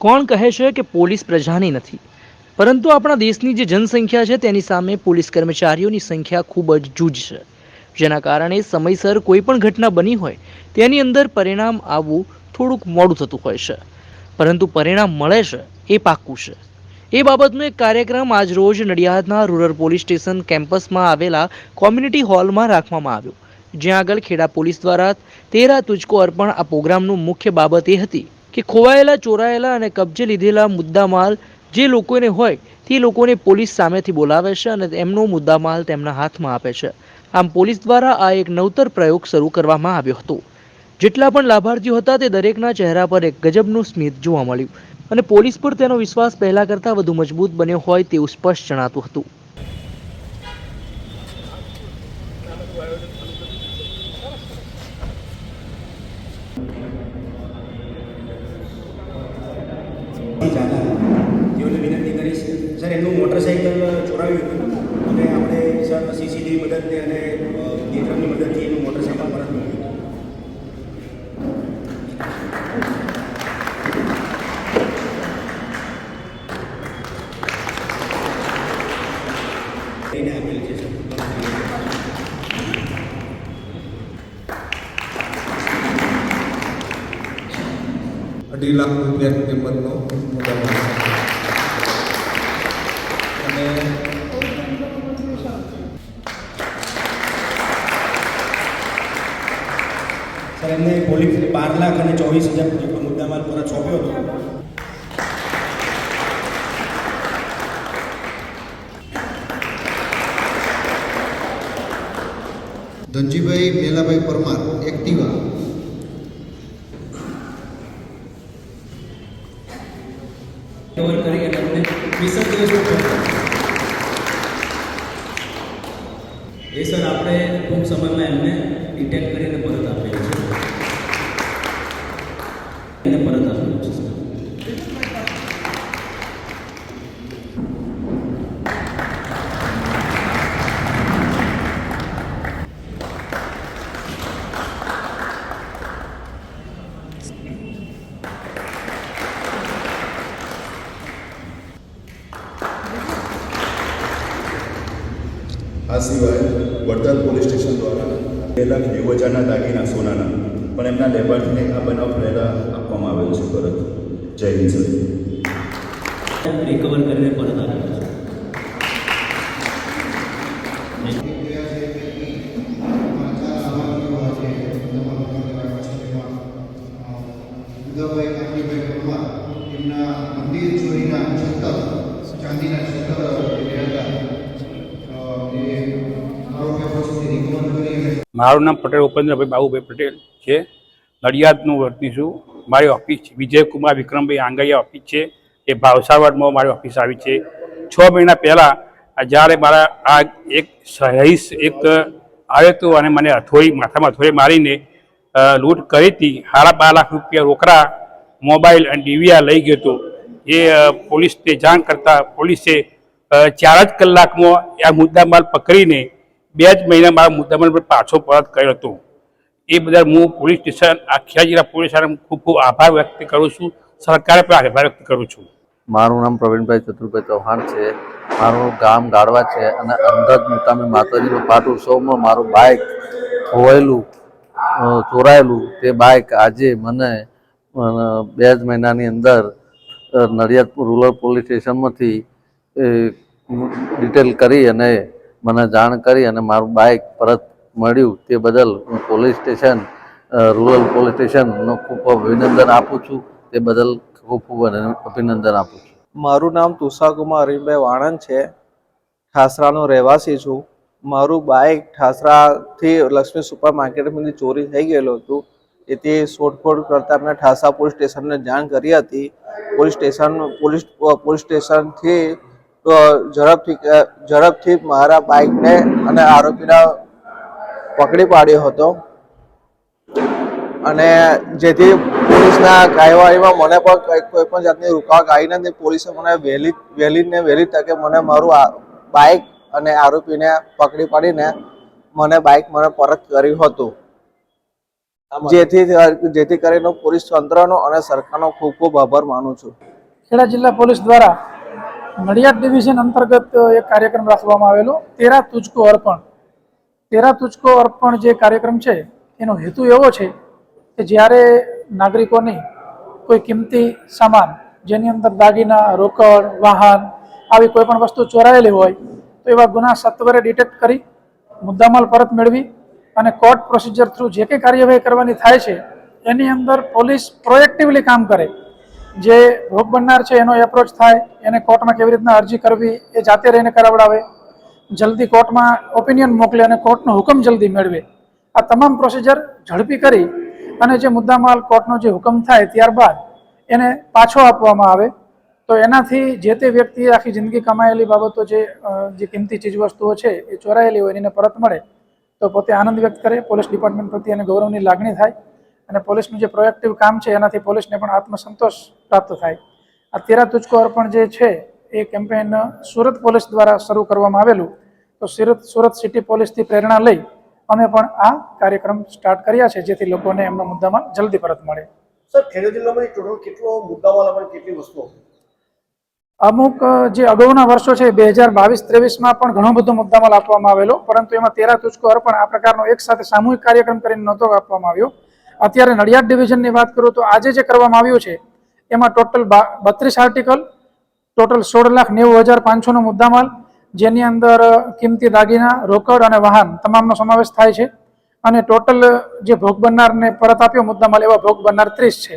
કોણ કહે છે કે પોલીસ પ્રજાની નથી? પરંતુ આપણા દેશની જે જનસંખ્યા છે, તેની સામે પોલીસ કર્મચારીઓની સંખ્યા ખૂબ જ જૂજ છે. જેના કારણે સમયસર કોઈ પણ ઘટના બની હોય, તેની અંદર પરિણામ આવવું થોડુંક મોડું થતું હોય છે. પરંતુ પરિણામ મળે છે, એ પાક્કું છે. એ બાબતનો એક કાર્યક્રમ આજ રોજ નડિયાદના રૂરલ પોલીસ સ્ટેશન કેમ્પસમાં આવેલા કોમ્યુનિટી હોલમાં રાખવામાં આવ્યો, જ્યાં આગળ ખેડા પોલીસ દ્વારા તેરા તુજકો અર્પણ આ પ્રોગ્રામનું મુખ્ય બાબત એ હતી કે ખોવાયેલા, ચોરાયેલા અને કબજે લીધેલા મુદ્દામાલ જે લોકોને હોય, તે લોકોને પોલીસ સામેથી બોલાવે છે અને એમનો મુદ્દામાલ તેમના હાથમાં આપે છે. આમ પોલીસ દ્વારા આ એક નવતર પ્રયોગ શરૂ કરવામાં આવ્યો હતો. જેટલા પણ લાભાર્થીઓ હતા, તે દરેકના ચહેરા પર એક ગજબનું સ્મિત જોવા મળ્યું અને પોલીસ પર તેનો વિશ્વાસ પહેલા કરતાં વધુ મજબૂત બન્યો હોય તેવું સ્પષ્ટ જણાતું હતું. સર એમનું મોટરસાઇકલ ચોરાવ્યું હતું. અને આપણે સર સીસીટીવી મદદથી અને કેન્દ્રની મદદથી એનું મોટરસાઇકલ પરત મળ્યું હતું. લઈને આપેલ છે, સર. અઢી લાખ રૂપિયાની કિંમતનો મુદ્દામાલ અને સર એમને પોલીસ બાર લાખ અને ચોવીસ હજાર જેટલો મુદ્દામાલ પરત સોંપ્યો હતો. ધનજીભાઈ મેલાભાઈ પરમાર એક્ટિવા. કવર કરી અને અમને વીસ એ સર આપણે ટૂંક સમયમાં એમને ડિટેક્ટ કરીને પરત આપીએ છીએ. એને પરત આપેલું છે સર આ સિવાય વડતાલ પોલીસ સ્ટેશન દ્વારા બે લાખ નેવું હજારના દાગીના સોનાના પણ એમના લેબાર્થને આ બનાવ પહેલાં આપવામાં આવેલ છે પરત જય હિન્દ સર. રિકવર કરીને પરત આપેલું છે ઉદયભાઈ કાંતિભાઈ પરમાર એમના મંદિર ચોરીના છત્તર ચાંદીના છત્તર રહ્યા હતા. મારું નામ પટેલ ઉપેન્દ્રભાઈ બાબુભાઈ પટેલ છે. નડિયાદનું વર્તી છું. મારી ઓફિસ વિજયકુમાર વિક્રમભાઈ આંગૈયા ઓફિસ છે. એ ભાવસાવડમાં મારી ઓફિસ આવી છે. છ મહિના પહેલાં જ્યારે મારા આ એક સહીસ, એક આવ્યો હતો અને મને અથોઈ માથામાં અથોઈ મારીને લૂંટ કરી હતી. સાડા બાર લાખ રૂપિયા રોકડા મોબાઈલ અને ડીવીઆર લઈ ગયો હતો. એ પોલીસને જાણ કરતાં પોલીસે ચાર જ કલાકમાં આ મુદ્દામાલ પકડીને બે જ મહિના મારા મુદ્દામાં પર પાછો પરત કર્યો હતો. એ બધા હું પોલીસ સ્ટેશન આખિયા જિલ્લા પોલીસ સ્ટેશન ખૂબ ખૂબ આભાર વ્યક્ત કરું છું. સરકારે પણ આભાર વ્યક્ત કરું છું. મારું નામ પ્રવીણભાઈ ચતુરભાઈ ચૌહાણ છે. મારું ગામ ગાળવા છે અને અંગત મુકામે માતાજીનો પાટ ઉત્સવમાં મારું બાઇક ખોવાયેલું ચોરાયેલું. તે બાઇક આજે મને બે જ મહિનાની અંદર નડિયાદપુર નડિયાદ રૂરલ પોલીસ સ્ટેશનમાંથી ડિટેલ કરી અને મને જાણ કરી અને મારું બાઇક પરત મળ્યું તે બદલ હું પોલીસ સ્ટેશન રૂરલ પોલીસ સ્ટેશનનો ખૂબ અભિનંદન આપું છું. તે બદલ ખૂબ ખૂબ અભિનંદન આપું છું. મારું નામ તુષાકુમાર હરીભાઈ વાણંદ છે. ઠાસરાનો રહેવાસી છું. મારું બાઇક ઠાસરાથી લક્ષ્મી સુપર માર્કેટમાંથી ચોરી થઈ ગયેલું હતું. એથી શોધખોળ કરતાં મેં ઠાસા પોલીસ સ્ટેશનને જાણ કરી હતી. પોલીસ સ્ટેશન, પોલીસ પોલીસ સ્ટેશનથી અ, ઝડપથી ઝડપથી મારા બાઇકને અને આરોપીના પકડી પાડ્યો હતો. અને જેથી પોલીસના કાર્યવાહીમાં મને પણ કોઈ પણ જાતની રૂકાવટ આવી નથી. પોલીસે મને વહેલી વહેલી ને વહેલી તકે મને મારું બાઇક અને આરોપીને પકડી પાડીને મને બાઇક મને પરત કર્યું હતું. જેથી જેથી કરીને પોલીસ તંત્રનો અને સરકારનો ખૂબ ખૂબ આભાર માનું છું. ખેડા જિલ્લા પોલીસ દ્વારા નડિયાદ ડિવિઝન અંતર્ગત એક કાર્યક્રમ રાખવામાં આવેલો. તેરા તુચકો અર્પણ. તેરા તુચકો અર્પણ જે કાર્યક્રમ છે, એનો હેતુ એવો છે કે જ્યારે નાગરિકોની કોઈ કિંમતી સામાન, જેની અંદર દાગીના, રોકડ, વાહન આવી કોઈ પણ વસ્તુ ચોરાયેલી હોય, તો એવા ગુના સત્વરે ડિટેક્ટ કરી મુદ્દામાલ પરત મેળવી અને કોર્ટ પ્રોસિજર થ્રુ જે કંઈ કાર્યવાહી કરવાની થાય છે, એની અંદર પોલીસ પ્રોએક્ટિવલી કામ કરે. જે ભોગ બનનાર છે, એનો એપ્રોચ થાય, એને કોર્ટમાં કેવી રીતના અરજી કરવી, એ જાતે રહીને કરાવડાવે. જલ્દી કોર્ટમાં ઓપિનિયન મોકલે અને કોર્ટનો હુકમ જલ્દી મેળવે. આ તમામ પ્રોસિજર ઝડપી કરી અને જે મુદ્દામાલ કોર્ટનો જે હુકમ થાય ત્યારબાદ એને પાછો આપવામાં આવે. તો એનાથી જે તે વ્યક્તિએ આખી જિંદગી કમાયેલી બાબતો જે જે કિંમતી ચીજવસ્તુઓ છે, એ ચોરાયેલી હોય એને પરત મળે, તો પોતે આનંદ વ્યક્ત કરે, પોલીસ ડિપાર્ટમેન્ટ પ્રત્યે એને ગૌરવની લાગણી થાય. અને પોલીસનું જે પ્રોએક્ટિવ કામ છે એનાથી પોલીસને પણ આત્મસંતોષ પ્રાપ્ત થાય. આ તેરા તુચકો અર્પણ જે છે એ કેમ્પેઇન સુરત પોલીસ દ્વારા શરૂ કરવામાં આવેલું. તો સુરત સુરત સિટી પોલીસથી પ્રેરણા લઈ અમે પણ આ કાર્યક્રમ સ્ટાર્ટ કર્યા છે જેથી લોકોને એમનો મુદ્દામાં જલ્દી પરત મળે. સર ખેડા જિલ્લામાં ટોટલ કેટલો કેટલી વસ્તુઓ? અમુક જે અગાઉના વર્ષો છે બે હજાર બાવીસ ત્રેવીસમાં પણ ઘણો બધો મુદ્દામાલ આપવામાં આવેલો પરંતુ એમાં તેરા તુચકો અર્પણ આ પ્રકારનો એક સાથે સામૂહિક કાર્યક્રમ કરીને નહોતો આપવામાં આવ્યો. અત્યારે નડિયાદ ડિવિઝનની વાત કરું તો આજે જે કરવામાં આવ્યું છે, એમાં ટોટલ બત્રીસ આર્ટિકલ ટોટલ સોળ લાખ નેવું હજાર પાંચસોનો મુદ્દામાલ, જેની અંદર કિંમતી દાગીના, રોકડ અને વાહન તમામનો સમાવેશ થાય છે. અને ટોટલ જે ભોગ બનનારને પરત આપ્યો મુદ્દામાલ એવા ભોગ બનનાર ત્રીસ છે.